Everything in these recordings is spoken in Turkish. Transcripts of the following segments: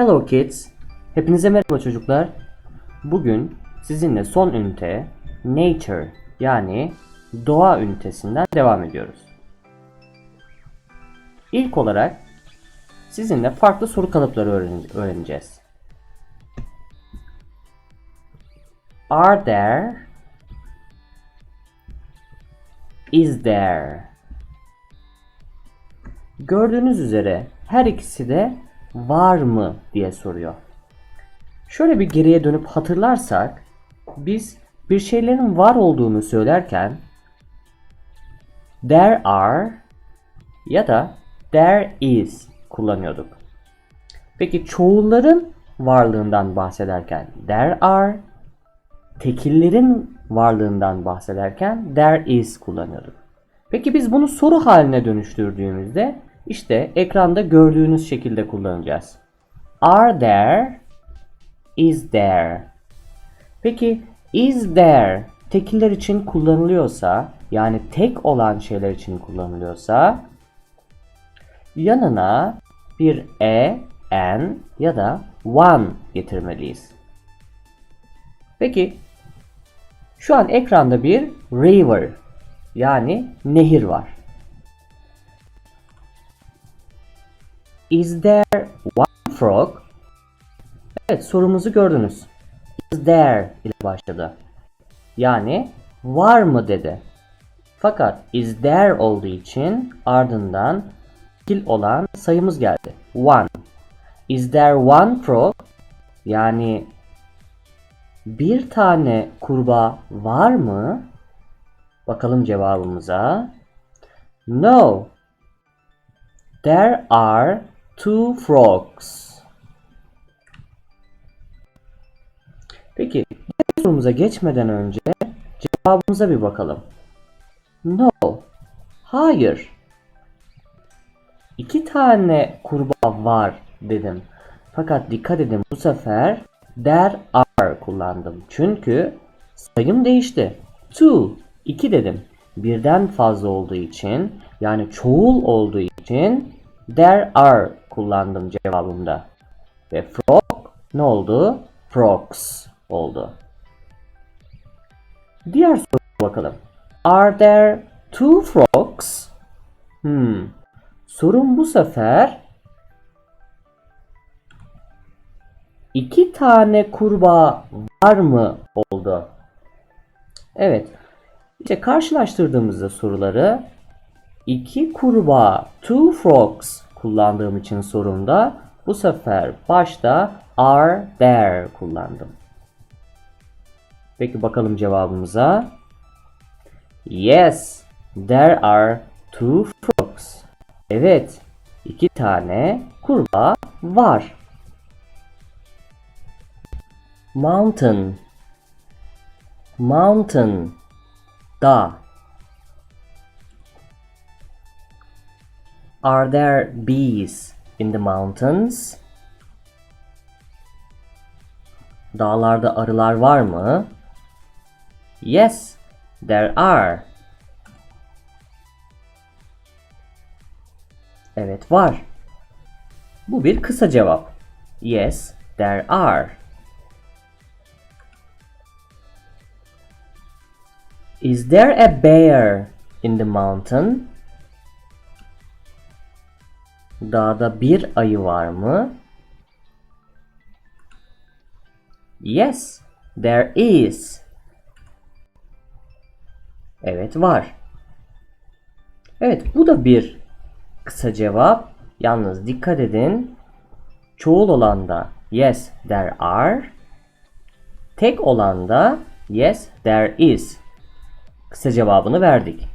Hello kids. Hepinize merhaba çocuklar. Bugün sizinle son ünite Nature yani doğa ünitesinden devam ediyoruz. İlk olarak sizinle farklı soru kalıpları öğren- öğreneceğiz. Are there? Is there? Gördüğünüz üzere her ikisi de var mı diye soruyor. Şöyle bir geriye dönüp hatırlarsak biz bir şeylerin var olduğunu söylerken there are ya da there is kullanıyorduk. Peki çoğulların varlığından bahsederken there are, tekillerin varlığından bahsederken there is kullanıyorduk. Peki biz bunu soru haline dönüştürdüğümüzde işte ekranda gördüğünüz şekilde kullanacağız. Are there? Is there? Peki is there tekiller için kullanılıyorsa yani tek olan şeyler için kullanılıyorsa yanına bir e, an ya da one getirmeliyiz. Peki şu an ekranda bir river yani nehir var. Is there one frog? Evet sorumuzu gördünüz. Is there ile başladı. Yani var mı dedi. Fakat is there olduğu için ardından kil olan sayımız geldi. One. Is there one frog? Yani bir tane kurbağa var mı? Bakalım cevabımıza. No. There are two frogs. Peki, diğer sorumuza geçmeden önce cevabımıza bir bakalım. No. Hayır. İki tane kurbağa var dedim. Fakat dikkat edin bu sefer there are kullandım. Çünkü sayım değişti. Two. 2 dedim. Birden fazla olduğu için yani çoğul olduğu için there are kullandım cevabımda. Ve frog ne oldu? Frogs oldu. Diğer soruya bakalım. Are there two frogs? Hmm. Sorun bu sefer iki tane kurbağa var mı oldu? Evet. İşte karşılaştırdığımızda soruları iki kurbağa, two frogs kullandığım için sorumda bu sefer başta are there kullandım. Peki bakalım cevabımıza. Yes, there are two frogs. Evet, iki tane kurbağa var. Mountain Mountain Dağ Are there bees in the mountains? Dağlarda arılar var mı? Yes, there are. Evet var. Bu bir kısa cevap. Yes, there are. Is there a bear in the mountain? Dağda bir ayı var mı? Yes, there is. Evet var. Evet bu da bir kısa cevap. Yalnız dikkat edin. Çoğul olan da yes there are. Tek olan da yes there is. Kısa cevabını verdik.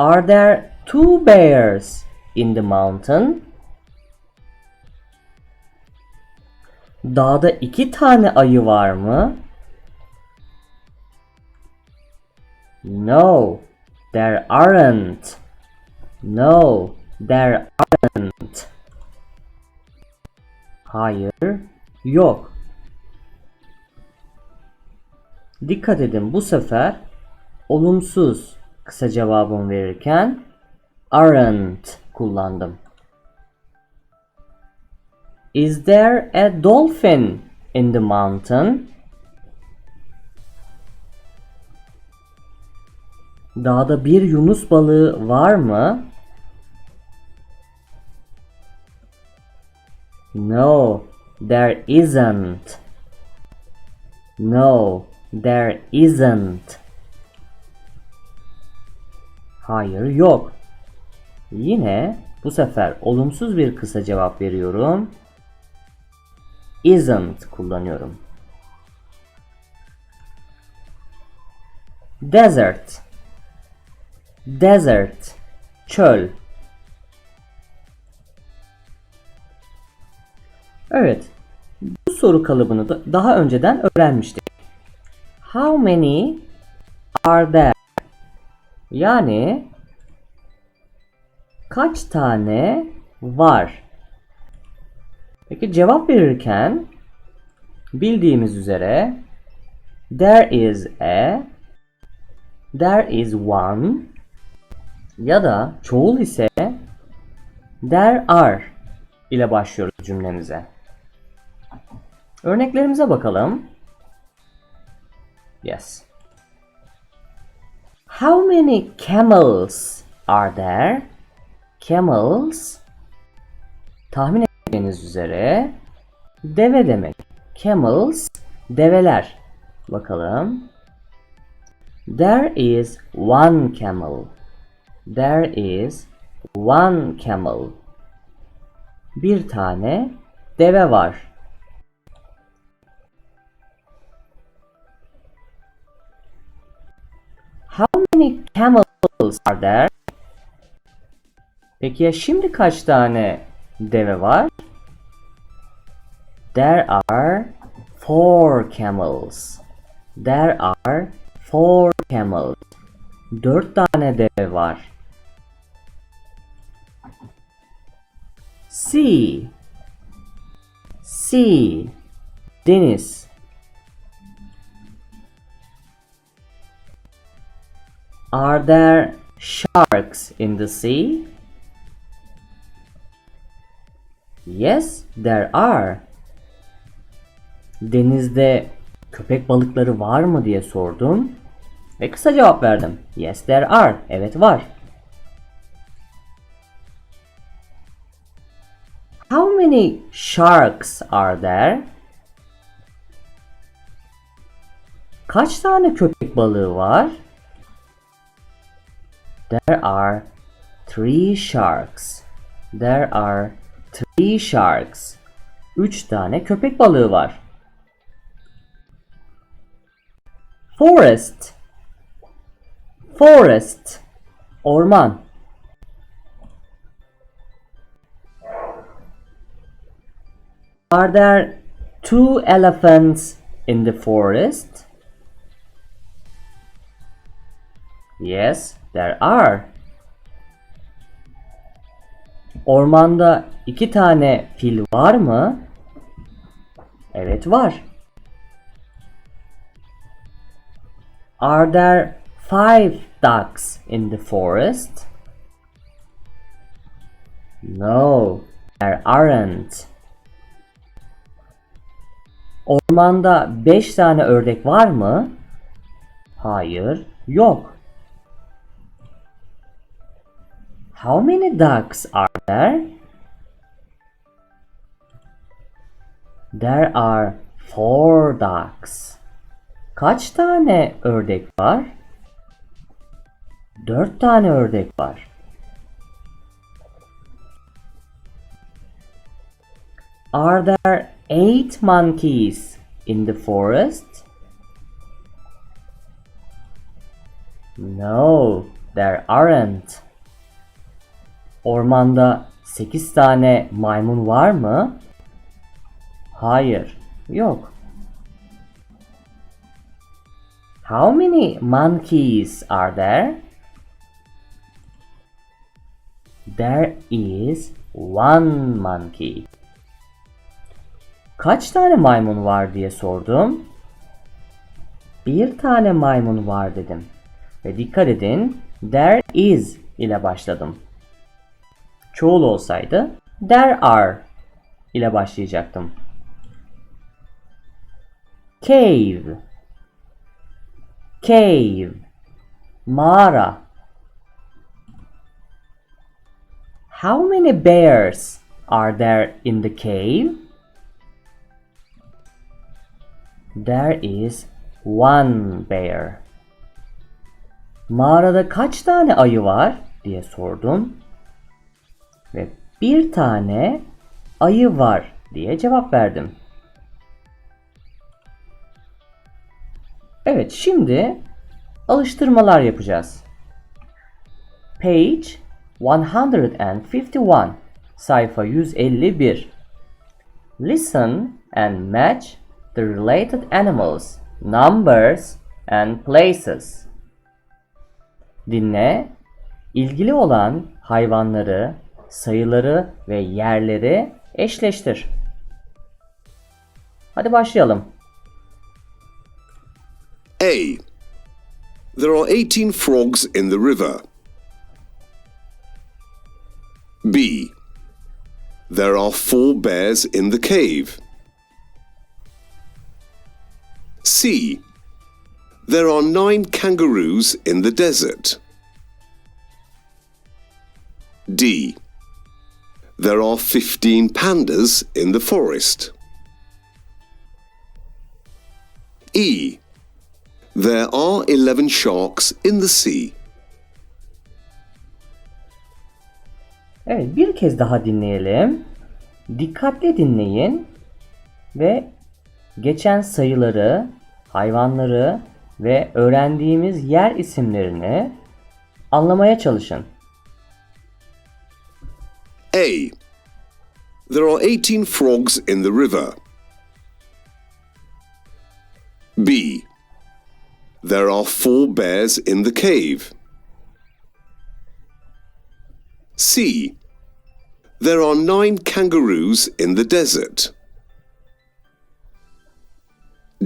Are there two bears in the mountain? Dağda iki tane ayı var mı? No, there aren't. No, there aren't. Hayır, yok. Dikkat edin bu sefer olumsuz kısa cevabım verirken aren't kullandım. Is there a dolphin in the mountain? Dağda bir yunus balığı var mı? No, there isn't. No, there isn't. Hayır, yok. Yine bu sefer olumsuz bir kısa cevap veriyorum. Isn't kullanıyorum. Desert. Desert. Çöl. Evet. Bu soru kalıbını da daha önceden öğrenmiştik. How many are there? Yani kaç tane var? Peki cevap verirken bildiğimiz üzere there is a there is one ya da çoğul ise there are ile başlıyoruz cümlemize. Örneklerimize bakalım. Yes. How many camels are there? Camels tahmin ettiğiniz üzere deve demek. Camels develer. Bakalım. There is one camel. There is one camel. Bir tane deve var. Camels are there? Peki ya şimdi kaç tane deve var? There are four camels. There are four camels. Dört tane deve var. Sea. Sea. Deniz. Are there sharks in the sea? Yes, there are. Denizde köpek balıkları var mı diye sordum ve kısa cevap verdim. Yes, there are. Evet var. How many sharks are there? Kaç tane köpek balığı var? There are three sharks. There are three sharks. Üç tane köpek balığı var. Forest. Forest. Orman. Are there two elephants in the forest? Yes, there are. Ormanda iki tane fil var mı? Evet var. Are there five ducks in the forest? No, there aren't. Ormanda beş tane ördek var mı? Hayır, yok. How many ducks are there? There are four ducks. Kaç tane ördek var? Dört tane ördek var. Are there eight monkeys in the forest? No, there aren't. Ormanda 8 tane maymun var mı? Hayır, yok. How many monkeys are there? There is one monkey. Kaç tane maymun var diye sordum. Bir tane maymun var dedim. Ve dikkat edin, there is ile başladım. Çoğul olsaydı there are ile başlayacaktım. Cave. Cave. Mağara. How many bears are there in the cave? There is one bear. Mağarada kaç tane ayı var diye sordum. Ve bir tane ayı var diye cevap verdim. Evet şimdi alıştırmalar yapacağız. Page 151 sayfa 151 Listen and match the related animals, numbers and places. Dinle, ilgili olan hayvanları, sayıları ve yerleri eşleştir. Hadi başlayalım. A. There are 18 frogs in the river. B. There are four bears in the cave. C. There are nine kangaroos in the desert. D. There are 15 pandas in the forest. E. There are 11 sharks in the sea. Evet bir kez daha dinleyelim. Dikkatli dinleyin ve geçen sayıları, hayvanları ve öğrendiğimiz yer isimlerini anlamaya çalışın. A. There are 18 frogs in the river. B. There are four bears in the cave. C. There are nine kangaroos in the desert.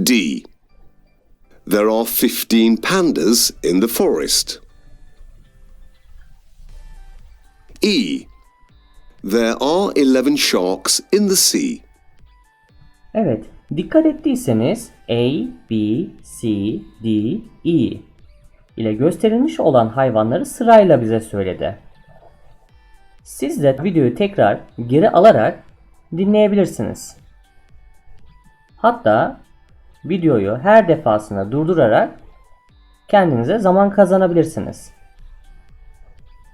D. There are 15 pandas in the forest. E. There are 11 sharks in the sea. Evet, dikkat ettiyseniz A, B, C, D, E ile gösterilmiş olan hayvanları sırayla bize söyledi. Siz de videoyu tekrar geri alarak dinleyebilirsiniz. Hatta videoyu her defasında durdurarak kendinize zaman kazanabilirsiniz.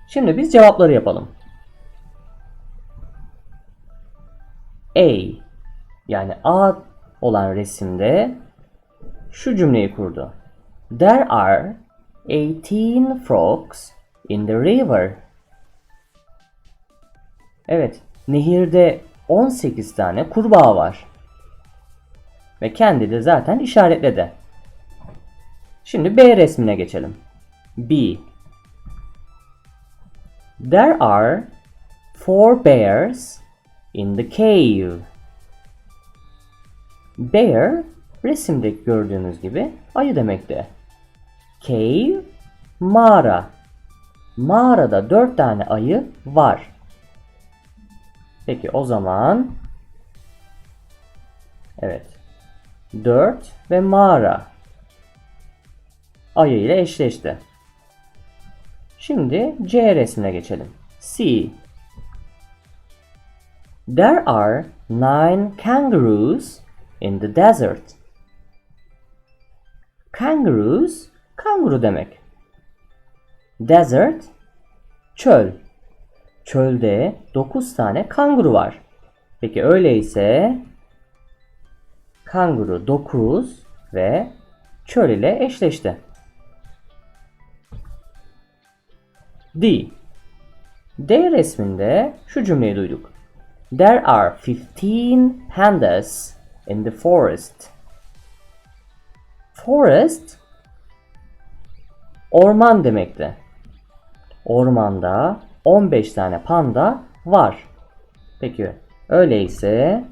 Şimdi biz cevapları yapalım. A yani A olan resimde şu cümleyi kurdu. There are 18 frogs in the river. Evet, nehirde 18 tane kurbağa var. Ve kendi de zaten işaretledi. Şimdi B resmine geçelim. B. There are four bears in the cave. Bear resimdeki gördüğünüz gibi ayı demekti. Cave mağara. Mağarada dört tane ayı var. Peki o zaman evet 4 ve mağara ayı ile eşleşti. Şimdi C resmine geçelim. C There are nine kangaroos in the desert. Kangaroos, kanguru demek. Desert, çöl. Çölde 9 tane kanguru var. Peki öyleyse kanguru 9 ve çöl ile eşleşti. D. D resminde şu cümleyi duyduk. There are 15 pandas in the forest. Forest orman demekti. Ormanda 15 tane panda var. Peki öyleyse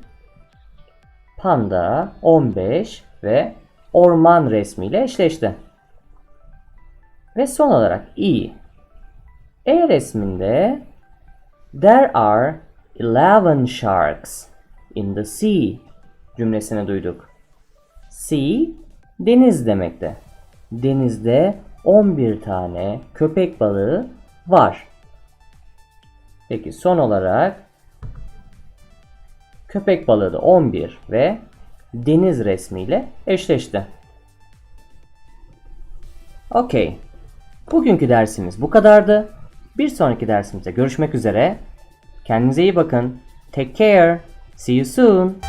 panda 15 ve orman resmiyle eşleşti. Ve son olarak E. E resminde there are 11 sharks in the sea cümlesini duyduk. Sea deniz demekte. Denizde 11 tane köpek balığı var. Peki son olarak köpek balığı da 11 ve deniz resmiyle eşleşti. Okey. Bugünkü dersimiz bu kadardı. Bir sonraki dersimizde görüşmek üzere. Kendinize iyi bakın. Take care. See you soon.